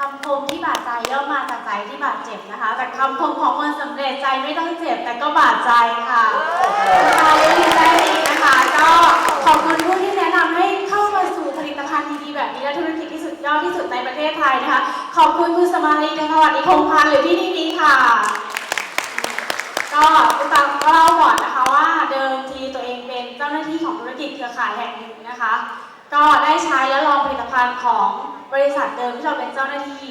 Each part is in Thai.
คำคมที่บาดใจย่อมมาจากใจที่บาดเจ็บนะคะ แต่คำคมของคนสำเร็จใจไม่ต้องเจ็บแต่ก็บาดใจค่ะเราได้ยินได้ดีนะคะ ก็ขอบคุณผู้ที่แนะนำให้เข้ามาสู่ผลิตภัณฑ์ดีๆแบบนี้และธุรกิจที่สุดยอดที่สุดในประเทศไทยนะคะ ขอบคุณคุณสมารีนะคะวัสดีคงพันธ์หรือพี่นิมิค่ะ ก็คุณตังก็เล่าก่อนนะคะว่าเดิมทีตัวเองเป็นเจ้าหน้าที่ของธุรกิจเครือข่ายแห่งหนึ่งนะคะ ก็ได้ใช้และลองผลิตภัณฑ์ของ บริษัทเดิมที่เราเป็นเจ้าหน้าที่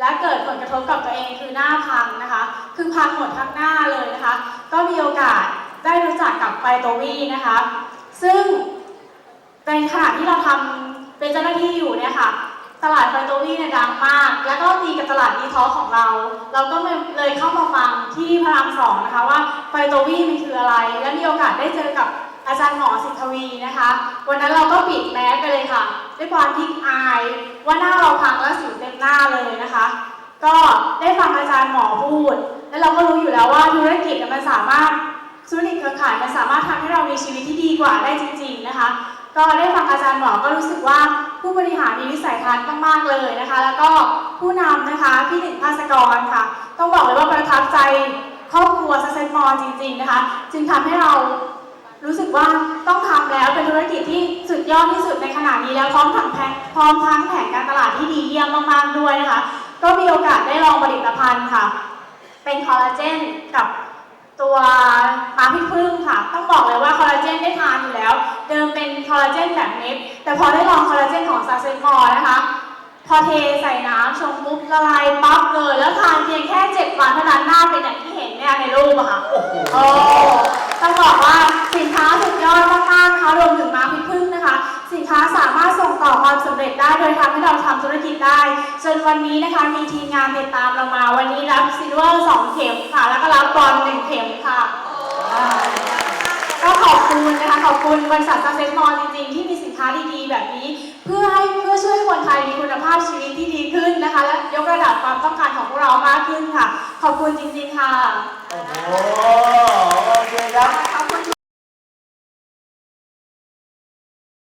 และเกิดผลกระทบกับตัวเองคือหน้าพังนะคะ คือพังหมดทั้งหน้าเลยนะคะ ก็มีโอกาสได้รู้จักกับไฟโตวีนะคะ ซึ่งในขณะที่เราทำเป็นเจ้าหน้าที่อยู่เนี่ยค่ะตลาดไฟโตวีเนี่ยดังมาก แล้วก็ตีกับตลาดดีท็อของเรา เราก็เลยเข้ามาฟังที่พระรามสองนะคะว่าไฟโตวีมันคืออะไร และมีโอกาสได้เจอกับอาจารย์หมอสิทธวีนะคะ วันนั้นเราก็ปิดแมสไปเลยค่ะ ด้วยความที่อายว่าหน้าเราพังและสิวเต็มหน้าเลยนะคะ ก็ได้ฟังอาจารย์หมอพูด แล้วเราก็รู้อยู่แล้วว่าธุรกิจมันสามารถธุรกิจเครือข่ายมันสามารถทำให้เรามีชีวิตที่ดีกว่าได้จริง ๆนะคะ ก็ได้ฟังอาจารย์หมอก็รู้สึกว่าผู้บริหารมีวิสัยทัศน์มากๆเลยนะคะ แล้วก็ผู้นำนะคะพี่หนึ่งภาสกรค่ะ ต้องบอกเลยว่าประทับใจครอบครัวซัเซนมอจริง ๆนะคะ จึงทำให้เรารู้สึกว่าต้องทำแล้วเป็นธุรกิจที่สุดยอดที่สุด นขณะนี้แล้วพร้อมทั้งแผนพร้อมทั้งแผนการตลาดที่ดีเยี่ยมมากๆด้วยนะคะ ก็มีโอกาสได้ลองผลิตภัณฑ์ค่ะ เป็นคอลลาเจนกับตัวม้าพิษพึ่งค่ะ ต้องบอกเลยว่าคอลลาเจนได้ทานอยู่แล้ว เดิมเป็นคอลลาเจนแบบเม็ดแต่พอได้ลองคอลลาเจนของซาเซนมอนะคะ พอเทใส่น้ำชงปุ๊บละลายปั๊บเลยแล้วทานเพียงแค่ 7 วันเท่านั้นหน้าเป็นอย่างที่เห็นเนี่ยในรูปอะค่ะโอ้โห โดยทำให้เราทำธุรกิจได้จนวันนี้นะคะมีทีมงานติดตามเรามา วันนี้รับซิลเวอร์สองเข็มค่ะ แล้วก็รับบอลหนึ่งเข็มค่ะก็ขอบคุณนะคะขอบคุณบริษัทซาเซนมอลจริงๆ ที่มีสินค้าดีๆ แบบนี้ เพื่อให้เพื่อช่วยคนไทยมีคุณภาพชีวิตที่ดีขึ้นนะคะ และยกระดับความต้องการ